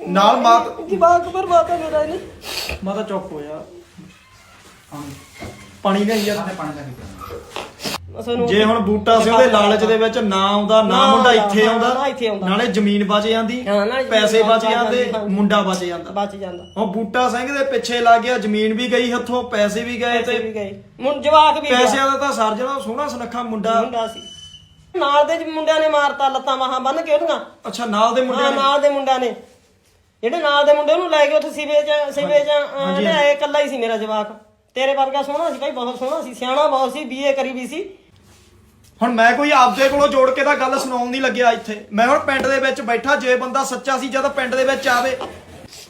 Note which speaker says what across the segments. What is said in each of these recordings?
Speaker 1: ਨਾਲ ਮਾਤ
Speaker 2: ਜਵਾਕ ਬਰਬਾਦਾ ਮੇਰਾ ਇਹਨੇ।
Speaker 1: ਮਾਤਾ ਚੁੱਪ ਹੋ ਜਾ। ਪਾਣੀ ਲੈ ਯਾਰ
Speaker 3: ਪਾਣੀ ਲੈ।
Speaker 2: ਸਾਨੂੰ
Speaker 1: ਜੇ ਹੁਣ ਬੂਟਾ ਸਿੰਘ ਦੇ ਲਾਲਚ ਦੇ ਵਿੱਚ ਨਾ ਆਉਂਦਾ ਨਾ ਮੁੰਡਾ ਇੱਥੇ
Speaker 2: ਹਾਂ,
Speaker 1: ਆਉਂਦਾ। ਨਾਲੇ ਜ਼ਮੀਨ ਬਚ ਜਾਂਦੀ
Speaker 2: ਹਾਂ,
Speaker 1: ਪੈਸੇ ਬਚ ਜਾਂਦੇ
Speaker 2: ਹਾਂ।
Speaker 1: ਮੁੰਡਾ ਬਚ ਜਾਂਦਾ।
Speaker 2: ਬਚ ਜਾਂਦਾ।
Speaker 1: ਹੁਣ ਬੂਟਾ ਸਿੰਘ ਦੇ ਪਿੱਛੇ ਲੱਗ ਗਿਆ ਜ਼ਮੀਨ ਵੀ ਗਈ ਹੱਥੋਂ ਪੈਸੇ ਵੀ ਗਏ ਤੇ
Speaker 2: ਵੀ ਗਏ। ਮੁੰ ਜਵਾਕ ਵੀ।
Speaker 1: ਪੈਸਿਆਂ ਦਾ ਤਾਂ ਸਰ ਜਣਾ ਸੋਹਣਾ ਸੁਨੱਖਾ ਮੁੰਡਾ।
Speaker 2: ਮੁੰਡਾ ਸੀ। ਨਾਲ ਦੇ ਮੁੰਡਿਆਂ ਨੇ ਮਾਰਤਾ ਲੱਤਾਂ ਬਾਹਾਂ ਬੰਨ ਕੇ ਉਹਦੀਆਂ।
Speaker 1: ਅੱਛਾ ਨਾਲ ਦੇ ਮੁੰਡੇ
Speaker 2: ਹਾਂ
Speaker 1: ਨੇ?
Speaker 2: ਨਾਲ ਦੇ ਮੁੰਡਿਆਂ ਨੇ। ਜਿਹੜੇ ਨਾਲ ਦੇ ਮੁੰਡੇ ਉਹਨੂੰ ਲੈ ਕੇ ਉੱਥੇ ਸੀਵੇ ਚ ਸੀਵੇ ਚ
Speaker 1: ਹਾਂਜੀ,
Speaker 2: ਲਿਆਏ ਇਕੱਲਾ ਹੀ ਸੀ ਮੇਰਾ ਜਵਾਕ। ਤੇਰੇ ਵਰਗਾ ਸੋਹਣਾ ਸੀ ਭਾਈ ਬਹੁਤ ਸੋਹਣਾ ਸੀ। ਸਿਆਣਾ ਬਹੁਤ ਸੀ ਬੀਏ ਕਰੀ ਵੀ ਸੀ।
Speaker 1: ਹੁਣ ਮੈਂ ਕੋਈ ਆਪਦੇ ਕੋਲੋਂ ਜੋੜ ਕੇ ਤਾਂ ਗੱਲ ਸੁਣਾਉਣ ਨਹੀਂ ਲੱਗਿਆ ਇੱਥੇ। ਮੈਂ ਹੁਣ ਪਿੰਡ ਦੇ ਵਿੱਚ ਬੈਠਾ ਜੇ ਬੰਦਾ ਸੱਚਾ ਸੀ ਜਦੋਂ ਪਿੰਡ ਦੇ ਵਿੱਚ ਆਵੇ।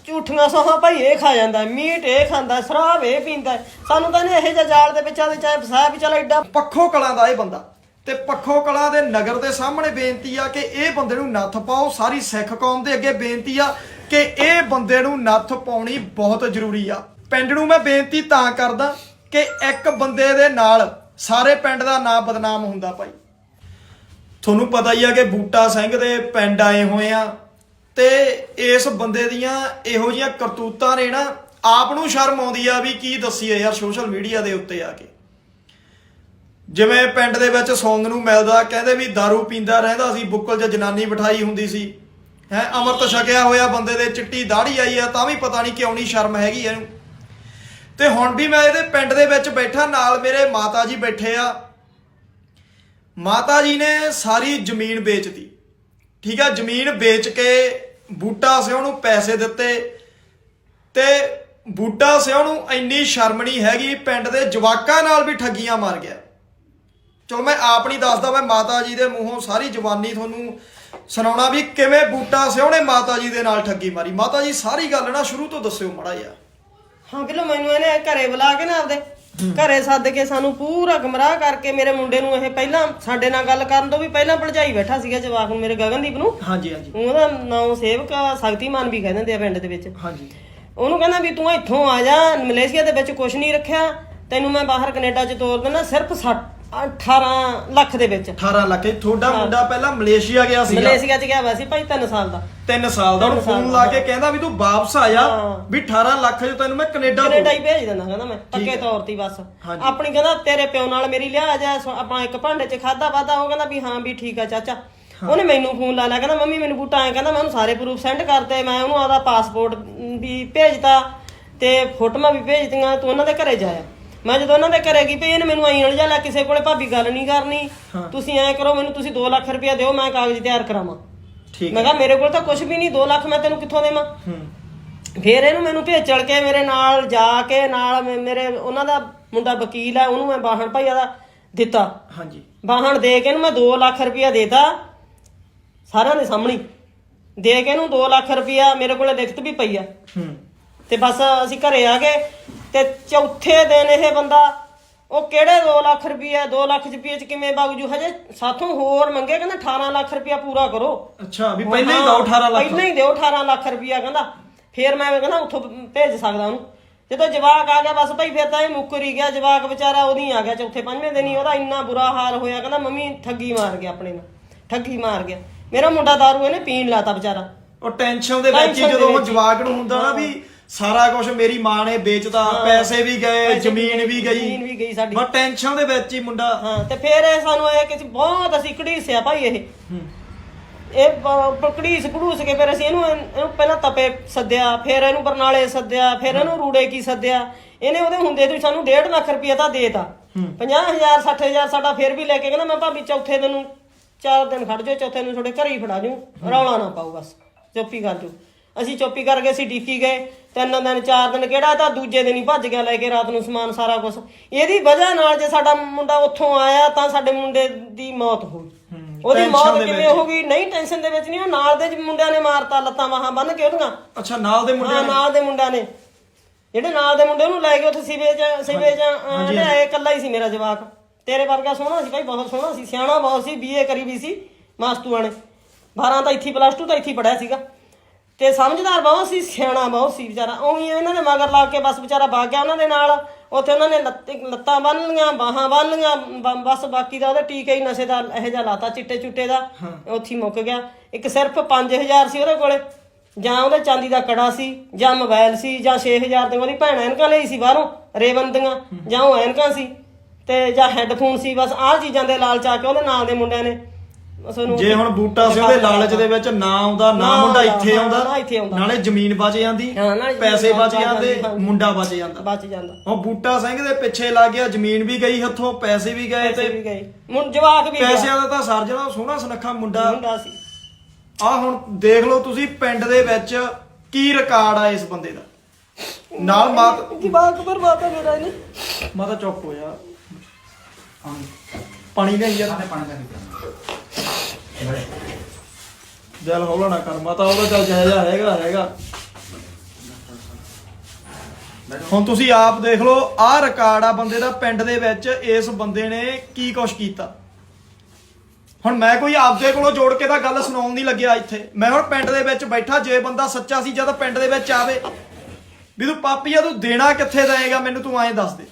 Speaker 2: ਝੂਠੀਆਂ ਸੋਹਾਂ ਭਾਈ ਇਹ ਖਾ ਜਾਂਦਾ ਮੀਟ ਇਹ ਖਾਂਦਾ ਸ਼ਰਾਬ ਇਹ ਪੀਂਦਾ। ਸਾਨੂੰ ਤਾਂ ਇਹਨੇ ਇਹੋ ਜਿਹਾ ਜਾਲ ਦੇ ਵਿੱਚ ਆਦੇ ਚਾਹੇ ਫਸਾਇਆ ਵੀ ਚੱਲ ਐਡਾ।
Speaker 1: ਪੱਖੋ ਕਲਾਂ ਦਾ ਇਹ ਬੰਦਾ। ਤੇ ਪੱਖੋ ਕਲਾਂ ਦੇ ਨਗਰ ਦੇ ਸਾਹਮਣੇ ਬੇਨਤੀ ਆ ਕਿ ਇਹ ਬੰਦੇ ਨੂੰ ਨੱਥ ਪਾਓ। ਸਾਰੀ ਸਿੱਖ ਕੌਮ ਦੇ ਅੱਗੇ ਬੇਨਤੀ ਆ ਕਿ ਇਹ ਬੰਦੇ ਨੂੰ ਨੱਥ ਪਾਉਣੀ ਬਹੁਤ ਜ਼ਰੂਰੀ ਆ। ਪਿੰਡ ਨੂੰ ਮੈਂ ਬੇਨਤੀ ਤਾਂ ਕਰਦਾ ਕਿ ਇੱਕ ਬੰਦੇ ਦੇ ਨਾਲ ਸਾਰੇ ਪਿੰਡ ਦਾ ਨਾਮ ਬਦਨਾਮ ਹੁੰਦਾ ਭਾਈ। ਤੁਹਾਨੂੰ ਪਤਾ ਹੀ ਆ ਕਿ ਬੂਟਾ ਸਿੰਘ ਦੇ ਪਿੰਡ ਆਏ ਹੋਏ ਆ ਤੇ ਇਸ ਬੰਦੇ ਦੀਆਂ ਇਹੋ ਜਿਹੀਆਂ ਕਰਤੂਤਾਂ ਨੇ ਨਾ, ਆਪ ਨੂੰ ਸ਼ਰਮ ਆਉਂਦੀ ਆ ਵੀ ਕੀ ਦੱਸੀਏ ਯਾਰ ਸੋਸ਼ਲ ਮੀਡੀਆ ਦੇ ਉੱਤੇ ਆ ਕੇ। ਜਿਵੇਂ ਪਿੰਡ ਦੇ ਵਿੱਚ ਸੌਂਗ ਨੂੰ ਮਿਲਦਾ, ਕਹਿੰਦੇ ਵੀ दारू ਪੀਂਦਾ ਰਹਿੰਦਾ ਸੀ, ਬੁੱਕਲ 'ਚ ਜਨਾਨੀ ਬਿਠਾਈ ਹੁੰਦੀ ਸੀ। ਹੈ ਅਮਰਤ ਛਕਿਆ ਹੋਇਆ, ਬੰਦੇ ਦੇ ਚਿੱਟੀ ਦਾੜੀ ਆਈ ਆ, ਤਾਂ ਵੀ ਪਤਾ ਨਹੀਂ ਕਿਉਂ ਨਹੀਂ ਸ਼ਰਮ ਹੈਗੀ ਇਹਨੂੰ। ਤੇ ਹੁਣ ਵੀ ਮੈਂ ਇਹਦੇ ਪਿੰਡ ਦੇ ਵਿੱਚ ਬੈਠਾ, ਨਾਲ ਮੇਰੇ ਮਾਤਾ ਜੀ ਬੈਠੇ ਆ। ਮਾਤਾ ਜੀ ਨੇ ਸਾਰੀ ਜ਼ਮੀਨ ਵੇਚਤੀ। ਠੀਕ ਆ, ਜ਼ਮੀਨ ਵੇਚ ਕੇ ਬੂਟਾ ਸਿਓ ਨੂੰ ਪੈਸੇ ਦਿੱਤੇ। ਤੇ ਬੂਟਾ ਸਿਓ ਨੂੰ ਇੰਨੀ ਸ਼ਰਮ ਨਹੀਂ ਹੈਗੀ, ਪਿੰਡ ਦੇ ਜਵਾਕਾਂ ਨਾਲ ਵੀ ਠੱਗੀਆਂ ਮਾਰ ਗਿਆ। ਚਲੋ, ਮੈਂ ਆਪ ਨਹੀਂ ਦੱਸਦਾ, ਮੈਂ ਮਾਤਾ ਜੀ ਦੇ ਮੂੰਹੋਂ ਸਾਰੀ ਜਵਾਨੀ ਤੁਹਾਨੂੰ ਸੁਣਾਉਣਾ ਵੀ ਕਿਵੇਂ ਬੂਟਾ ਨੇ ਮਾਤਾ ਜੀ ਦੇ ਨਾਲ ਠੱਗੀ ਮਾਰੀ। ਮਾਤਾ ਜੀ ਸਾਰੀ ਗੱਲ ਨਾ ਸ਼ੁਰੂ ਤੋਂ ਦੱਸਿਓ ਮੜਾ ਜਿਹਾ।
Speaker 2: ਹਾਂ ਕਿਲੋ ਮੈਨੂੰ ਇਹਨੇ ਘਰੇ ਬੁਲਾ ਕੇ ਨਾ ਆਪਦੇ ਘਰੇ ਸੱਦ ਕੇ ਸਾਨੂੰ ਪੂਰਾ ਗਮਰਾਹ ਕਰਕੇ ਮੇਰੇ ਮੁੰਡੇ ਨੂੰ ਇਹ ਪਹਿਲਾਂ ਸਾਡੇ ਨਾਲ ਗੱਲ ਕਰਨ ਤੋਂ ਵੀ ਪਹਿਲਾਂ ਭਲਜਾਈ ਬੈਠਾ ਸੀਗਾ ਜਵਾਕ ਨੂੰ ਮੇਰੇ ਗਗਨਦੀਪ ਨੂੰ।
Speaker 1: ਹਾਂਜੀ ਹਾਂਜੀ।
Speaker 2: ਉਹਦਾ ਨਾਮ ਸੇਵਕ ਸ਼ਕਤੀਮਾਨ ਵੀ ਕਹਿੰਦੇ ਹੁੰਦੇ ਆ ਪਿੰਡ ਦੇ ਵਿੱਚ।
Speaker 1: ਹਾਂਜੀ।
Speaker 2: ਉਹਨੂੰ ਕਹਿੰਦਾ ਵੀ ਤੂੰ ਇੱਥੋਂ ਆ ਜਾ ਮਲੇਸ਼ੀਆ ਦੇ ਵਿੱਚ ਕੁਝ ਨਹੀਂ ਰੱਖਿਆ ਤੈਨੂੰ ਮੈਂ ਬਾਹਰ ਕੈਨੇਡਾ 'ਚ ਤੋਰ ਦਿੰਦਾ ਸਿਰਫ 60 18 ਲੱਖ ਦੇ ਵਿੱਚ।
Speaker 1: 18 ਲੱਖ। ਇਹ ਤੁਹਾਡਾ ਮੁੰਡਾ ਪਹਿਲਾਂ ਮਲੇਸ਼ੀਆ ਗਿਆ ਸੀਗਾ।
Speaker 2: ਮਲੇਸ਼ੀਆ 'ਚ ਗਿਆ ਹੋਇਆ ਸੀ ਭਾਈ 3 ਸਾਲ ਦਾ।
Speaker 1: 3 ਸਾਲ ਦਾ। ਉਹਨੂੰ ਫੋਨ। ਲਾ ਕੇ ਕਹਿੰਦਾ ਵੀ ਤੂੰ ਵਾਪਸ ਆ ਜਾ। ਵੀ 18 ਲੱਖ ਚ ਤੈਨੂੰ ਮੈਂ ਕੈਨੇਡਾ
Speaker 2: ਕੈਨੇਡਾ ਹੀ ਭੇਜ ਦਿੰਦਾ ਕਹਿੰਦਾ ਮੈਂ। ਪੱਕੇ। ਤੌਰ ਤੇ ਬਸ। ਆਪਣੀ ਕਹਿੰਦਾ ਤੇਰੇ ਪਿਓ ਨਾਲ ਮੇਰੀ ਲਿਆ ਜਾ ਆਪਣਾ ਇੱਕ ਭਾਂਡੇ 'ਚ ਖਾਦਾ ਵਾਦਾ ਉਹ ਕਹਿੰਦਾ ਵੀ ਹਾਂ ਵੀ ਠੀਕ ਆ ਚਾਚਾ। ਉਹਨੇ ਮੈਨੂੰ ਫੋਨ ਲਾ ਲਿਆ ਕਹਿੰਦਾ ਮੰਮੀ ਮੈਨੂੰ ਬੂਟਾ ਆਇਆ ਕਹਿੰਦਾ ਮੈਂ ਉਹਨੂੰ ਸਾਰੇ ਪ੍ਰੂਫ ਸੈਂਡ ਕਰਤੇ ਮੈਂ ਉਹਨੂੰ ਆਦਾ ਪਾਸਪੋਰਟ ਵੀ ਭੇਜਤਾ ਤੇ ਫੋਟੋਆਂ ਵੀ ਭੇਜਤੀਆਂ ਤੂੰ ਉਹਨਾਂ ਦੇ ਘਰੇ ਜਾਇਆ। ਮੈਂ ਜਦੋਂ ਉਹਨਾਂ ਦੇ ਘਰੇ ਗਈ ਪਈ ਇਹਨੇ ਮੈਨੂੰ ਆਈ ਅਲ ਜਾ ਕਿਸੇ ਕੋਲੇ ਭਾਬੀ ਗੱਲ ਨਹੀਂ ਕਰਨੀ। ਤੁਸੀਂ ਐਂ ਕਰੋ ਮੈਨੂੰ ਤੁਸੀਂ 2 ਲੱਖ ਰੁਪਇਆ ਦਿਓ ਮੈਂ ਕਾਗਜ਼ ਤਿਆਰ ਕਰਾਵਾਂ।
Speaker 1: ਠੀਕ
Speaker 2: ਮੈਂ ਕਿਹਾ ਮੇਰੇ ਕੋਲ ਤਾਂ ਕੁਝ ਵੀ ਨਹੀਂ 2 ਲੱਖ ਮੈਂ ਤੈਨੂੰ ਕਿੱਥੋਂ ਦੇਵਾਂ?
Speaker 1: ਹੂੰ।
Speaker 2: ਫਿਰ ਇਹਨੂੰ ਮੈਨੂੰ ਭੇਜਲ ਕੇ ਮੇਰੇ ਨਾਲ ਜਾ ਕੇ ਨਾਲ ਮੇ- ਮੇਰੇ ਉਹਨਾਂ ਦਾ ਮੁੰਡਾ ਵਕੀਲ ਹੈ ਉਹਨੂੰ ਮੈਂ ਬਾਹਣ ਭਾਈਆ ਦਾ ਦਿੱਤਾ।
Speaker 1: ਹਾਂਜੀ।
Speaker 2: ਬਾਹਣ ਦੇ ਕੇ ਇਹਨੂੰ ਮੈਂ 2 ਲੱਖ ਰੁਪਇਆ ਦੇਤਾ ਸਾਰਿਆਂ ਦੇ ਸਾਹਮਣੇ। ਹੀ। ਦੇ ਕੇ ਇਹਨੂੰ 2 ਲੱਖ ਰੁਪਇਆ ਮੇਰੇ ਕੋਲੇ ਲਿਖਤ ਵੀ ਪਈ ਆ।
Speaker 1: ਹੂੰ।
Speaker 2: ਤੇ ਬਸ ਅਸੀਂ ਘਰੇ ਆ ਗਏ। ਤੇ ਚੌਥੇ ਦਿਨ ਇਹ ਬੰਦਾ ਉਹ ਕਿਹੜੇ 2 ਲੱਖ ਰੁਪਇਆ 2 ਲੱਖ ਰੁਪਏ ਚ ਕਿਵੇਂ ਬਾਗਜੂ ਹਜੇ ਸਾਥੋਂ ਹੋਰ ਮੰਗੇ ਕਹਿੰਦਾ 18 ਲੱਖ ਰੁਪਇਆ ਪੂਰਾ ਕਰੋ।
Speaker 1: ਅੱਛਾ ਵੀ ਪਹਿਲਾਂ ਹੀ ਦੋ 18 ਲੱਖ।
Speaker 2: ਪਹਿਲਾਂ ਹੀ ਦਿਓ 18 ਲੱਖ ਰੁਪਇਆ ਕਹਿੰਦਾ। ਫੇਰ ਮੈਂ ਕਹਿੰਦਾ ਉੱਥੋਂ ਭੇਜ ਸਕਦਾ ਉਹਨੂੰ। ਜਦੋਂ ਜਵਾਕ ਆ ਗਿਆ ਬਸ ਭਾਈ ਫਿਰ ਤਾਂ ਇਹ ਮੁੱਕਰ ਹੀ ਗਿਆ ਜਵਾਕ ਵਿਚਾਰਾ ਉਹਦੀ ਆ ਗਿਆ ਚੌਥੇ ਪੰਜਵੇਂ ਦਿਨ ਹੀ ਉਹਦਾ ਇੰਨਾ ਬੁਰਾ ਹਾਲ ਹੋਇਆ ਕਹਿੰਦਾ ਮੰਮੀ ਠੱਗੀ ਮਾਰ ਗਿਆ ਆਪਣੇ ਨਾਲ ਠੱਗੀ ਮਾਰ ਗਿਆ। ਮੇਰਾ ਮੁੰਡਾ ਦਾਰੂ ਇਹਨੇ ਪੀਣ ਲਾਤਾ ਵਿਚਾਰਾ।
Speaker 1: ਉਹ ਟੈਨਸ਼ਨ ਦੇ ਵਿੱਚ ਜਦੋਂ ਉਹ। ਜਵਾਕ ਨੂੰ ਹੁੰਦਾ ਨਾ ਵੀ ਸਾਰਾ ਕੁਝ ਮੇਰੀ ਮਾਂ ਨੇ ਵੇਚਤਾ ਪੈਸੇ ਵੀ ਗਏ ਜ਼ਮੀਨ ਵੀ ਗਈ।
Speaker 2: ਜ਼ਮੀਨ ਵੀ ਗਈ ਸਾਡੀ।
Speaker 1: ਬਸ ਟੈਨਸ਼ਨ ਦੇ ਵਿੱਚ ਹੀ ਮੁੰਡਾ।
Speaker 2: ਹਾਂ ਤੇ ਫਿਰ ਇਹ ਸਾਨੂੰ ਇਹ ਕਿ ਬਹੁਤ ਅਸੀਂ ਘੜੀਸਿਆ ਭਾਈ ਇਹ। ਇਹ ਘੜੀਸ ਘੜੂਸ ਕੇ ਫਿਰ ਅਸੀਂ ਇਹਨੂੰ ਇਹਨੂੰ ਪਹਿਲਾਂ ਤਪੇ ਸੱਦਿਆ ਫਿਰ ਇਹਨੂੰ ਬਰਨਾਲੇ ਸੱਦਿਆ ਫਿਰ ਇਹਨੂੰ ਰੂੜੇ ਕੀ ਸੱਦਿਆ। ਇਹਨੇ ਉਹਦੇ ਹੁੰਦੇ ਤੋਂ ਸਾਨੂੰ 1.5 ਲੱਖ ਰੁਪਇਆ ਤਾਂ ਦੇਤਾ। 50000 60000 ਸਾਡਾ ਫਿਰ ਵੀ ਲੈ ਕੇ ਕਹਿੰਦਾ ਮੈਂ ਭਾਬੀ ਚੌਥੇ ਦਿਨ ਨੂੰ ਚਾਰ ਦਿਨ ਖੜ ਜਾਓ ਚੌਥੇ ਨੂੰ ਤੁਹਾਡੇ ਘਰੇ ਹੀ ਫੜਾ ਜੂ। ਰੌਲਾ ਨਾ ਪਾਓ ਬਸ। ਚੁੱਪੀ ਕਰ ਜੂ ਅਸੀਂ ਚੁੱਪੀ ਕਰਕੇ ਅਸੀਂ ਡੀਕੀ ਗਏ। ਤਿੰਨ ਦਿਨ ਚਾਰ ਦਿਨ ਕਿਹੜਾ ਤਾਂ ਦੂਜੇ ਦਿਨ ਹੀ ਭੱਜ ਗਿਆ ਲੈ ਕੇ ਰਾਤ ਨੂੰ ਸਮਾਨ ਸਾਰਾ ਕੁਝ ਇਹਦੀ ਵਜ੍ਹਾ ਨਾਲ ਜੇ ਸਾਡਾ ਮੁੰਡਾ ਉੱਥੋਂ ਆਇਆ ਤਾਂ ਸਾਡੇ ਮੁੰਡੇ ਦੀ ਮੌਤ ਹੋਈ ਉਹਦੀ
Speaker 1: tension
Speaker 2: ਮੌਤ ਕਿਵੇਂ ਹੋ ਗਈ ਨਹੀਂ ਟੈਨਸ਼ਨ ਦੇ ਵਿੱਚ ਨਹੀਂ ਉਹ ਨਾਲ ਦੇ ਮੁੰਡਿਆਂ ਨੇ ਮਾਰਤਾ ਲੱਤਾਂ ਬਾਹਾਂ ਬੰਨ ਕੇ ਉਹਦੀਆਂ।
Speaker 1: ਅੱਛਾ ਨਾਲ ਦੇ ਮੁੰਡੇ
Speaker 2: ਹਾਂ ਨਾਲ ਦੇ ਮੁੰਡਿਆਂ ਨੇ। ਜਿਹੜੇ ਨਾਲ ਦੇ ਮੁੰਡੇ ਉਹਨੂੰ ਲੈ ਕੇ ਉੱਥੇ ਸੀਵੇ ਚ ਸੀਵੇ ਚ ਲਿਆਏ ਇਕੱਲਾ ਹੀ ਸੀ ਮੇਰਾ ਜਵਾਕ। ਤੇਰੇ ਵਰਗਾ ਸੋਹਣਾ ਸੀ ਭਾਈ ਬਹੁਤ ਸੋਹਣਾ ਸੀ। ਸਿਆਣਾ ਬਹੁਤ ਸੀ ਬੀਏ ਕਰੀ ਵੀ ਸੀ ਮਾਸਟੂਆਂ ਨੇ। 12 ਤਾਂ ਇੱਥੇ ਪਲੱਸ 2 ਤਾਂ ਇੱਥੇ ਪੜਿਆ ਸੀਗਾ। ਤੇ ਸਮਝਦਾਰ ਬਹੁਤ ਸੀ ਸਿਆਣਾ ਬਹੁਤ ਸੀ ਵਿਚਾਰਾ। ਉਵੇਂ ਇਹਨਾਂ ਦੇ ਮਗਰ ਲਾ ਕੇ ਬਸ ਵਿਚਾਰਾ ਭਾਗ ਗਿਆ ਉਹਨਾਂ ਦੇ ਨਾਲ। ਉੱਥੇ ਉਹਨਾਂ ਨੇ ਲੱਤ- ਬੰਨ ਲੀਆਂ ਬਾਹਾਂ ਬੰਨ ਲੀਆਂ ਬਸ ਬਾਕੀ ਦਾ ਉਹਦੇ ਟੀਕੇ ਹੀ ਨਸ਼ੇ ਦਾ ਇਹੋ ਜਿਹਾ ਲਾਤਾ ਚਿੱਟੇ ਚੁੱਟੇ ਦਾ ਉੱਥੇ ਮੁੱਕ ਗਿਆ। ਇੱਕ ਸਿਰਫ 5000 ਸੀ ਉਹਦੇ ਕੋਲੇ। ਜਾਂ ਉਹਦੇ ਚਾਂਦੀ ਦਾ ਕੜਾ ਸੀ ਜਾਂ ਮੋਬਾਈਲ ਸੀ ਜਾਂ 6000 ਦੇ ਉਹਦੀ ਭੈਣ ਐਨਕਾਂ ਲਈ ਸੀ ਬਾਹਰੋਂ ਰੇਵਨ ਦੀਆਂ ਜਾਂ ਉਹ ਐਨਕਾਂ ਸੀ। ਤੇ ਜਾਂ ਹੈੱਡਫੋਨ ਸੀ ਬਸ ਆਹ ਚੀਜ਼ਾਂ ਦੇ ਲਾਲਚ ਆ ਕੇ ਉਹਦੇ ਨਾਲ ਦੇ ਮੁੰਡਿਆਂ ਨੇ
Speaker 1: ਜੇ ਹੁਣ ਬੂਟਾ ਸਿੰਘ ਦੇ ਲਾਲਚ ਦੇ ਵਿੱਚ ਨਾ ਆਉਂਦਾ ਨਾ ਮੁੰਡਾ ਇੱਥੇ ਆਉਂਦਾ। ਨਾਲੇ ਜ਼ਮੀਨ ਬਚ ਜਾਂਦੀ ਪੈਸੇ ਬਚ ਜਾਂਦੇ। ਮੁੰਡਾ ਬਚ ਜਾਂਦਾ।
Speaker 2: ਬਚ ਜਾਂਦਾ।
Speaker 1: ਉਹ ਬੂਟਾ ਸਿੰਘ ਦੇ ਪਿੱਛੇ ਲੱਗ ਗਿਆ ਜ਼ਮੀਨ ਵੀ ਗਈ ਹੱਥੋਂ ਪੈਸੇ ਵੀ ਗਏ ਤੇ
Speaker 2: ਮੁੰ ਜਵਾਕ ਵੀ
Speaker 1: ਪੈਸਿਆਂ ਦਾ ਤਾਂ ਸਰ ਜਿਹੜਾ ਸੋਹਣਾ ਸੁਨੱਖਾ ਮੁੰਡਾ।
Speaker 2: ਮੁੰਡਾ ਸੀ।
Speaker 1: ਆ ਹੁਣ ਦੇਖ ਲਓ ਤੁਸੀਂ ਪਿੰਡ ਦੇ ਵਿੱਚ ਕੀ ਰਿਕਾਰਡ ਆ ਇਸ ਬੰਦੇ ਦਾ। ਨਾਲ ਮਾਤ
Speaker 2: ਜਵਾਕ ਬਰਬਾਦ ਮੇਰਾ ਇਹਨੇ।
Speaker 1: ਮਾਤਾ ਚੁੱਪ ਹੋ ਜਾ। ਪਾਣੀ ਨਹੀਂ ਯਾਰ ਦਿਲ ਹੌਲਾ ਨਾ ਕਰ, ਮਾਤਾ ਉਹਦਾ ਚੱਲ ਜਾਇਜ਼ਾ ਹੈਗਾ ਹੈਗਾ ਹੁਣ ਤੁਸੀਂ ਆਪ ਦੇਖ ਲਓ ਆਹ ਰਿਕਾਰਡ ਆ ਬੰਦੇ ਦਾ ਪਿੰਡ ਦੇ ਵਿੱਚ, ਇਸ ਬੰਦੇ ਨੇ ਕੀ ਕੁਛ ਕੀਤਾ। ਹੁਣ ਮੈਂ ਕੋਈ ਆਪਦੇ ਕੋਲੋਂ ਜੋੜ ਕੇ ਤਾਂ ਗੱਲ ਸੁਣਾਉਣ ਨਹੀਂ ਲੱਗਿਆ ਇੱਥੇ। ਮੈਂ ਹੁਣ ਪਿੰਡ ਦੇ ਵਿੱਚ ਬੈਠਾ, ਜੇ ਬੰਦਾ ਸੱਚਾ ਸੀ ਜਦ ਪਿੰਡ ਦੇ ਵਿੱਚ ਆਵੇ। ਵੀ ਤੂੰ ਪਾਪੀਆ ਤੂੰ ਦੇਣਾ ਕਿੱਥੇ ਦੇਏਗਾ ਮੈਨੂੰ ਤੂੰ ਐਂ ਦੱਸ ਦੇ।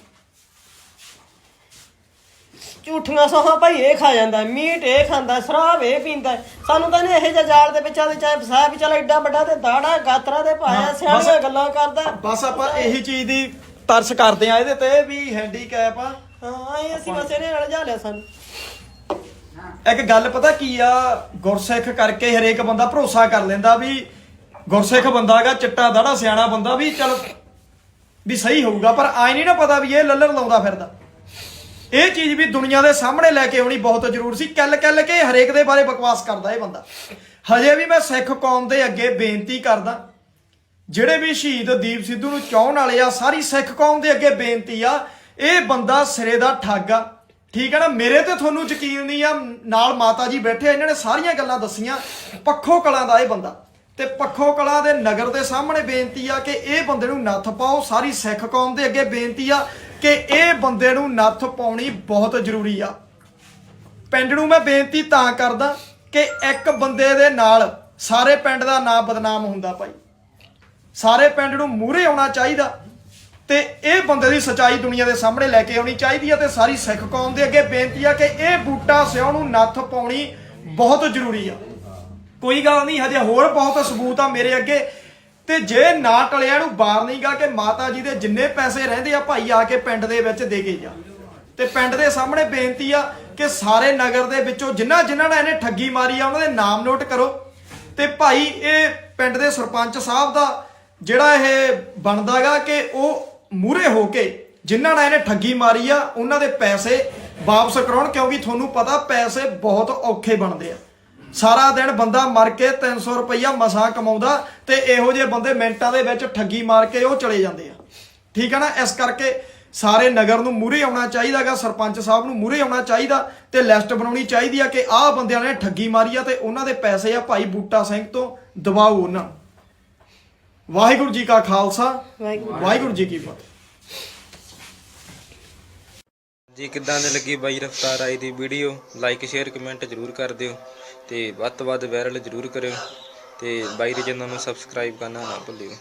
Speaker 2: ਝੂਠੀਆਂ ਸੋਹਾਂ ਭਾਈ ਇਹ ਖਾ ਜਾਂਦਾ ਹੈ, ਮੀਟ ਇਹ ਖਾਂਦਾ ਹੈ, ਸ਼ਰਾਬ ਇਹ ਪੀਂਦਾ ਹੈ। ਸਾਨੂੰ ਤਾਂ ਇਹਨੇ ਇਹੋ ਜਿਹਾ ਜਾਲ ਦੇ ਵਿੱਚ ਆਦੇ ਚਾਹੇ ਫਸਾ ਵੀ ਚੱਲ ਐਡਾ ਵੱਡਾ ਤੇ ਦਾੜਾ ਗਾਤਰਾ ਦੇ ਪਾਇਆ ਸਿਆਣੀਆਂ
Speaker 1: ਬਸ-
Speaker 2: ਗੱਲਾਂ ਕਰਦਾ।
Speaker 1: ਬਸ ਆਪਾਂ ਇਹੀ ਚੀਜ਼ ਦੀ ਤਰਸ ਕਰਦੇ ਆ ਇਹਦੇ ਤੇ ਵੀ ਹੈਂਡੀਕੈਪ ਆ
Speaker 2: ਹਾਂ ਇਹ ਅਸੀਂ ਬਸ ਇਹਨੇ ਨਾਲ ਜਾ ਲਿਆ ਸਾਨੂੰ
Speaker 1: ਇੱਕ ਗੱਲ ਪਤਾ ਕੀ ਆ ਗੁਰਸਿੱਖ ਕਰਕੇ ਹਰੇਕ ਬੰਦਾ ਭਰੋਸਾ ਕਰ ਲੈਂਦਾ ਵੀ ਗੁਰਸਿੱਖ ਬੰਦਾ ਹੈਗਾ ਚਿੱਟਾ ਦਾੜਾ ਸਿਆਣਾ ਬੰਦਾ ਵੀ ਚਲ ਵੀ ਸਹੀ ਹੋਊਗਾ ਪਰ ਆਈ ਨਹੀਂ ਨਾ ਪਤਾ ਵੀ ਇਹ ਲੱਲਰ ਲਾਉਂਦਾ ਫਿਰਦਾ ਇਹ ਚੀਜ਼ ਵੀ ਦੁਨੀਆ ਦੇ ਸਾਹਮਣੇ ਲੈ ਕੇ ਆਉਣੀ ਬਹੁਤ ਜ਼ਰੂਰ ਸੀ। ਕੱਲ ਕੱਲ ਕੇ ਹਰੇਕ ਦੇ ਬਾਰੇ ਬਕਵਾਸ ਕਰਦਾ ਇਹ ਬੰਦਾ। ਹਜੇ ਵੀ ਮੈਂ ਸਿੱਖ ਕੌਮ ਦੇ ਅੱਗੇ ਬੇਨਤੀ ਕਰਦਾ, ਜਿਹੜੇ ਵੀ ਸ਼ਹੀਦ ਦੀਪ ਸਿੱਧੂ ਨੂੰ ਚਾਹਣ ਵਾਲੇ ਆ, ਸਾਰੀ ਸਿੱਖ ਕੌਮ ਦੇ ਅੱਗੇ ਬੇਨਤੀ ਆ, ਇਹ ਬੰਦਾ ਸਿਰੇ ਦਾ ਠੱਗ ਆ। ਠੀਕ ਹੈ ਨਾ? ਮੇਰੇ ਤੇ ਤੁਹਾਨੂੰ ਯਕੀਨ ਨਹੀਂ ਆ, ਨਾਲ ਮਾਤਾ ਜੀ ਬੈਠੇ ਇਹਨਾਂ ਨੇ ਸਾਰੀਆਂ ਗੱਲਾਂ ਦੱਸੀਆਂ। ਪੱਖੋ ਕਲਾਂ ਦਾ ਇਹ ਬੰਦਾ। ਤੇ ਪੱਖੋ ਕਲਾਂ ਦੇ ਨਗਰ ਦੇ ਸਾਹਮਣੇ ਬੇਨਤੀ ਆ ਕਿ ਇਹ ਬੰਦੇ ਨੂੰ ਨੱਥ ਪਾਓ, ਸਾਰੀ ਸਿੱਖ ਕੌਮ ਦੇ ਅੱਗੇ ਬੇਨਤੀ ਆ। ਕਿ ਇਹ ਬੰਦੇ ਨੂੰ ਨੱਥ ਪਾਉਣੀ ਬਹੁਤ ਜ਼ਰੂਰੀ ਆ। ਪਿੰਡ ਨੂੰ ਮੈਂ ਬੇਨਤੀ ਤਾਂ ਕਰਦਾ ਕਿ ਇੱਕ ਬੰਦੇ ਦੇ ਨਾਲ ਸਾਰੇ ਪਿੰਡ ਦਾ ਨਾਮ ਬਦਨਾਮ ਹੁੰਦਾ ਭਾਈ। ਸਾਰੇ ਪਿੰਡ ਨੂੰ ਮੂਹਰੇ ਆਉਣਾ ਚਾਹੀਦਾ ਤੇ ਇਹ ਬੰਦੇ ਦੀ ਸਚਾਈ ਦੁਨੀਆ ਦੇ ਸਾਹਮਣੇ ਲੈ ਕੇ ਆਉਣੀ ਚਾਹੀਦੀ ਆ ਤੇ ਸਾਰੀ ਸਿੱਖ ਕੌਮ ਦੇ ਅੱਗੇ ਬੇਨਤੀ ਆ ਕਿ ਇਹ ਬੂਟਾ ਸਿਉ ਨੂੰ ਨੱਥ ਪਾਉਣੀ ਬਹੁਤ ਜ਼ਰੂਰੀ ਆ। ਕੋਈ ਗੱਲ ਨਹੀਂ, ਹਜੇ ਹੋਰ ਬਹੁਤ ਸਬੂਤ ਆ ਮੇਰੇ ਅੱਗੇ। ਤੇ ਜੇ ਨਾ ਟਲਿਆ ਨੂੰ ਬਾਰ ਨਹੀਂਗਾ ਕਿ ਮਾਤਾ ਜੀ ਦੇ ਜਿੰਨੇ ਪੈਸੇ ਰਹਿੰਦੇ ਆ ਭਾਈ ਆ ਕੇ ਪਿੰਡ ਦੇ ਵਿੱਚ ਦੇ ਕੇ ਜਾ। ਤੇ ਪਿੰਡ ਦੇ ਸਾਹਮਣੇ ਬੇਨਤੀ ਆ ਕਿ ਸਾਰੇ ਨਗਰ ਦੇ ਵਿੱਚੋਂ ਜਿਨ੍ਹਾਂ ਜਿਨ੍ਹਾਂ ਨੇ ਇਹਨੇ ਠੱਗੀ ਮਾਰੀ ਆ, ਉਹਨਾਂ ਦੇ ਨਾਮ ਨੋਟ ਕਰੋ। ਤੇ ਭਾਈ ਇਹ ਪਿੰਡ ਦੇ ਸਰਪੰਚ ਸਾਹਿਬ ਦਾ ਜਿਹੜਾ ਇਹ ਬਣਦਾਗਾ ਕਿ ਉਹ ਮੂਰੇ ਹੋ ਕੇ ਜਿਨ੍ਹਾਂ ਨਾਲ ਇਹਨੇ ਠੱਗੀ ਮਾਰੀ ਆ, ਉਹਨਾਂ ਦੇ ਪੈਸੇ ਵਾਪਸ ਕਰਾਉਣ, ਕਿਉਂਕਿ ਤੁਹਾਨੂੰ ਪਤਾ ਪੈਸੇ ਬਹੁਤ ਔਖੇ ਬਣਦੇ ਆ। ਸਾਰਾ ਦਿਨ ਬੰਦਾ ਮਰ ਕੇ 300 ਰੁਪਈਆ ਮਸਾਂ ਕਮਾਉਂਦਾ ਤੇ ਇਹੋ ਜਿਹੇ ਬੰਦੇ ਮਿੰਟਾਂ ਦੇ ਵਿੱਚ ਠੱਗੀ ਮਾਰ ਕੇ ਉਹ ਚਲੇ ਜਾਂਦੇ ਆ। ਠੀਕ ਹੈ ਨਾ? ਇਸ ਕਰਕੇ ਸਾਰੇ ਨਗਰ ਨੂੰ ਮੂਰੇ ਆਉਣਾ ਚਾਹੀਦਾਗਾ ਸਰਪੰਚ ਸਾਹਿਬ ਨੂੰ ਮੂਰੇ ਆਉਣਾ ਚਾਹੀਦਾ ਤੇ ਲਿਸਟ ਬਣਾਉਣੀ ਚਾਹੀਦੀ ਆ ਕਿ ਆਹ ਬੰਦਿਆਂ ਨੇ ਠੱਗੀ ਮਾਰੀ ਆ ਤੇ ਉਹਨਾਂ ਦੇ ਪੈਸੇ ਆ ਭਾਈ ਬੂਟਾ ਸਿੰਘ ਤੋਂ ਦਬਾਓ ਉਹਨਾਂ ਨੂੰ। ਵਾਹਿਗੁਰੂ ਜੀ ਕਾ ਖਾਲਸਾ
Speaker 2: ਵਾਹਿਗੁਰੂ
Speaker 1: ਵਾਹਿਗੁਰੂ ਜੀ ਕੀ ਫਤਿਹ।
Speaker 4: ਜੀ ਕਿੱਦਾਂ ਦੀ ਲੱਗੀ ਬਾਈ ਰਫਤਾਰ ਆਈ ਦੀ ਵੀਡੀਓ? ਲਾਈਕ ਸ਼ੇਅਰ ਕਮੈਂਟ ਜਰੂਰ ਕਰ ਦਿਓ। ਤੇ ਵੱਧ ਤੋਂ ਵੱਧ ਵਾਇਰਲ ਜਰੂਰ ਕਰਿਓ ਤੇ ਬਾਈ ਦੇ ਚੈਨਲ ਨੂੰ ਸਬਸਕ੍ਰਾਈਬ ਕਰਨਾ ਨਾ ਭੁੱਲਿਓ।